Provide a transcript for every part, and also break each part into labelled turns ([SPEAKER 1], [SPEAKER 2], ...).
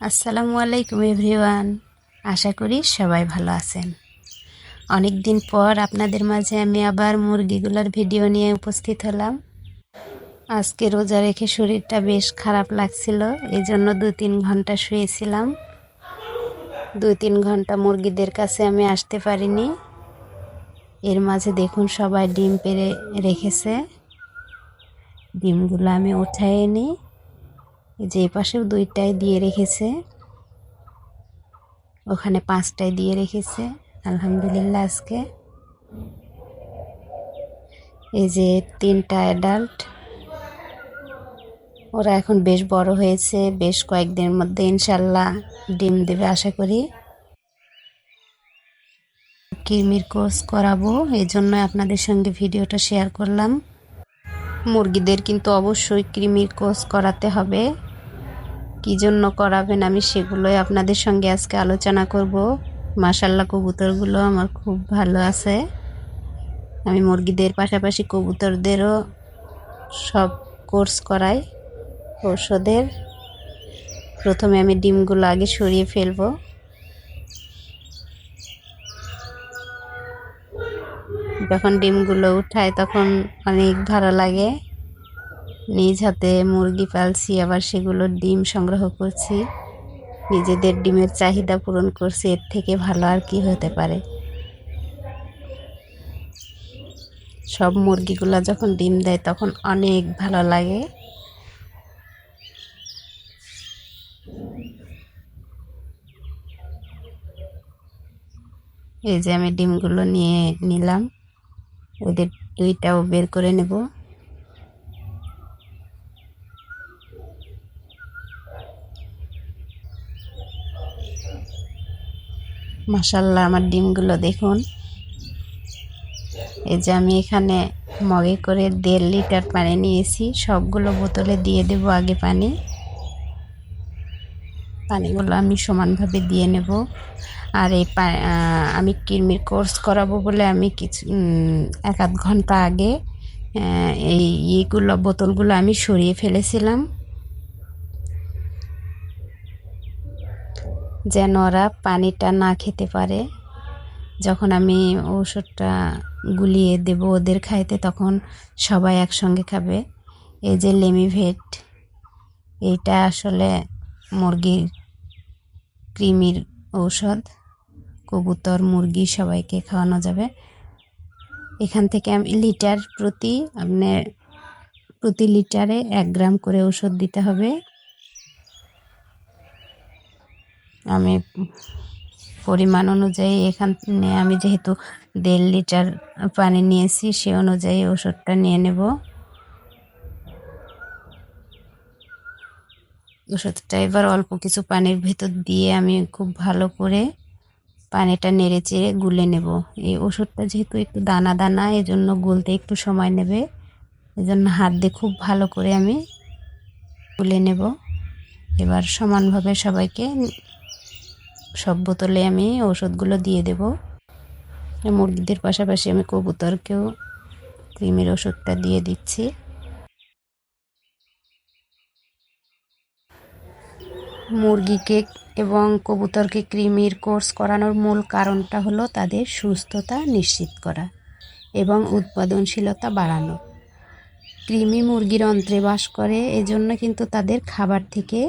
[SPEAKER 1] আসসালামু আলাইকুম, এভরিওয়ান। আশা করি সবাই ভালো আছেন। অনেক দিন পর আপনাদের মাঝে আমি আবার মুরগিগুলোর ভিডিও নিয়ে উপস্থিত হলাম। আজকে রোজা রেখে শরীরটা বেশ খারাপ লাগছিল এই জন্য দু তিন ঘণ্টা শুয়েছিলাম। দুই তিন ঘণ্টা মুরগিদের কাছে আমি আসতে পারিনি। এর মাঝে দেখুন সবাই ডিম পেরে রেখেছে। ডিমগুলো আমি উঠাই নিই যে পাশেও দুইটাই দিয়ে রেখেছে। ওখানে পাঁচটায় দিয়ে রেখেছে। আলহামদুলিল্লাহ আজকে। এই যে তিনটা অ্যাডাল্ট ওরা এখন বেশ বড় হয়েছে, বেশ কয়েকদিনের মধ্যে ইনশাল্লাহ ডিম দেবে আশা করি। কিরমির কোর্স করাবো, এই জন্য আপনাদের সঙ্গে ভিডিওটা শেয়ার করলাম। মুরগিদের কিন্তু অবশ্যই কৃমির কোর্স করাতে হবে। কি জন্য করাবেন আমি সেগুলোই আপনাদের সঙ্গে আজকে আলোচনা করব। মাসাল্লাহ কবুতরগুলো আমার খুব ভালো আছে। আমি মুরগিদের পাশাপাশি কবুতরদেরও সব কোর্স করাই, ঔষধের। প্রথমে আমি ডিমগুলো আগে সরিয়ে ফেলব। যখন ডিমগুলো উঠায় তখন অনেক ভালো লাগে। নিজ হাতে মুরগি পালছি, আবার সেগুলোর ডিম সংগ্রহ করছি। নিজেদের ডিমের চাহিদা পূরণ করছি, এর থেকে ভালো আর কি হতে পারে? সব মুরগিগুলো যখন ডিম দেয়, তখন অনেক ভালো লাগে। এই যে আমি ডিমগুলো নিয়ে নিলাম ওদের দুইটাও বের করে নেব। মাসাল্লাহ আমার ডিমগুলো দেখুন। এই যে আমি এখানে মগে করে দেড় লিটার পানি নিয়েছি। সবগুলো বোতলে দিয়ে দেব আগে পানি। পানিগুলো আমি সমানভাবে দিয়ে নেব। আর এই আমি কৃমির কোর্স করাবো বলে আমি কিছু এক আধ ঘণ্টা আগে এই ইয়েগুলো বোতলগুলো আমি সরিয়ে ফেলেছিলাম। যেন ওরা পানিটা না খেতে পারে। যখন আমি ওষুধটা গুলিয়ে দেব ওদের খাইতে, তখন সবাই একসঙ্গে খাবে। এই যে লেমিভেট, এইটা আসলে মুরগির কৃমির ঔষধ। কবুতর, মুরগি সবাইকে খাওয়ানো যাবে। এখান থেকে আমি লিটার প্রতি, আপনার প্রতি লিটারে এক গ্রাম করে ওষুধ দিতে হবে। আমি পরিমাণ অনুযায়ী এখানে আমি যেহেতু দেড় লিটার পানি নিয়েছি, সে অনুযায়ী ওষুধটা নিয়ে নেব। ওষুধটা এবার অল্প কিছু পানির ভেতর দিয়ে আমি খুব ভালো করে পানিটা নেড়ে চেড়ে গুলে নেব। এই ওষুধটা যেহেতু একটু দানা দানা, এজন্য গুলতে একটু সময় নেবে। এজন্য হাত দিয়ে খুব ভালো করে আমি গুলে নেব। এবার সমানভাবে সবাইকে সব বোতলে আমি ওষুধগুলো দিয়ে দেব। মুরগিদের পাশাপাশি আমি কবুতরকেও ক্রিমের ওষুধটা দিয়ে দিচ্ছি। মুরগিকে এবং কবুতরকে কৃমির কোর্স করানোর মূল কারণটা হলো তাদের সুস্থতা নিশ্চিত করা এবং উৎপাদনশীলতা বাড়ানো। কৃমি মুরগির অন্ত্রে বাস করে, এজন্য কিন্তু তাদের খাবার থেকে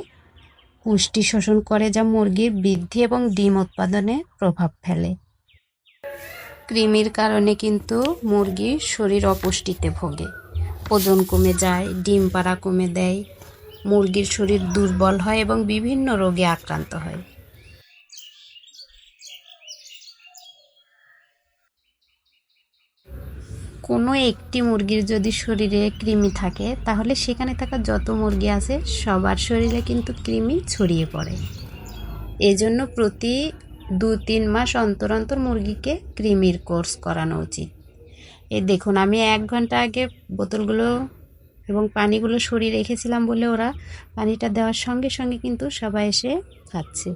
[SPEAKER 1] পুষ্টি শোষণ করে যা মুরগির বৃদ্ধি এবং ডিম উৎপাদনে প্রভাব ফেলে। কৃমির কারণে কিন্তু মুরগির শরীর অপুষ্টিতে ভোগে। ওজন কমে যায়, ডিম পাড়া কমে দেয়, মুরগির শরীর দুর্বল হয় এবং বিভিন্ন রোগে আক্রান্ত হয়। কোনো একটি মুরগির যদি শরীরে কৃমি থাকে, তাহলে সেখানে থাকা যত মুরগি আছে, সবার শরীরে কিন্তু কৃমি ছড়িয়ে পড়ে। এজন্য প্রতি দু তিন মাস অন্তর অন্তর মুরগিকে কৃমির কোর্স করানো উচিত। এ দেখুন, আমি এক ঘণ্টা আগে বোতলগুলো এবং পানিগুলো সরিয়ে রেখেছিলাম বলে ওরা পানিটা দেওয়ার সঙ্গে সঙ্গে কিন্তু সবাই এসে খাচ্ছে।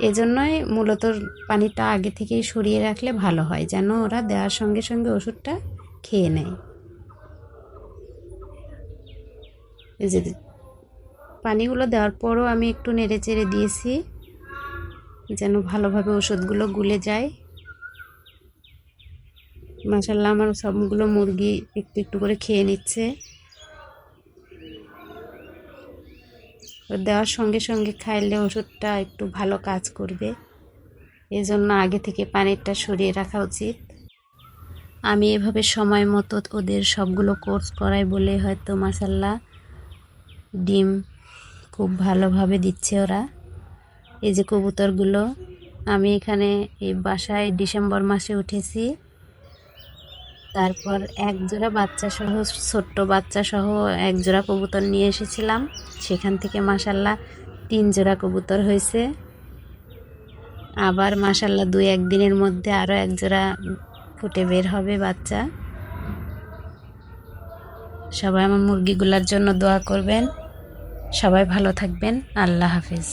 [SPEAKER 1] এজন্যই মূলত পানিটা আগে থেকেই সরিয়ে রাখলে ভালো হয়, যেন ওরা দেওয়ার সঙ্গে সঙ্গে ওষুধটা খেয়ে নেয়। যে পানিগুলো দেওয়ার পরও আমি একটু নেড়ে চেড়ে দিয়েছি, যেন ভালোভাবে ওষুধগুলো গুলে যায়। মাসাল্লাহ আমার সবগুলো মুরগি একটু একটু করে খেয়ে নিচ্ছে। দেওয়ার সঙ্গে সঙ্গে খাইলে ওষুধটা একটু ভালো কাজ করবে। এজন্য আগে থেকে পানিরটা সরিয়ে রাখা উচিত। আমি এভাবে সময় মতো ওদের সবগুলো কোর্স করাই বলে হয়তো মাসাল্লাহ ডিম খুব ভালোভাবে দিচ্ছে ওরা। এই যে কবুতরগুলো, আমি এখানে এই বাসায় ডিসেম্বর মাসে উঠেছি। তারপর এক জোড়া বাচ্চা সহ ছোট্ট বাচ্চা সহ এক জোড়া কবুতর নিয়ে এসেছিলাম। সেখান থেকে মাসাল্লাহ তিন জোড়া কবুতর হয়েছে। আবার মাসাল্লাহ দুই একদিনের মধ্যে আরও এক জোড়া ফুটে বের হবে বাচ্চা। সবাই আমার মুরগিগুলোর জন্য দোয়া করবেন। সবাই ভালো থাকবেন। আল্লাহ হাফিজ।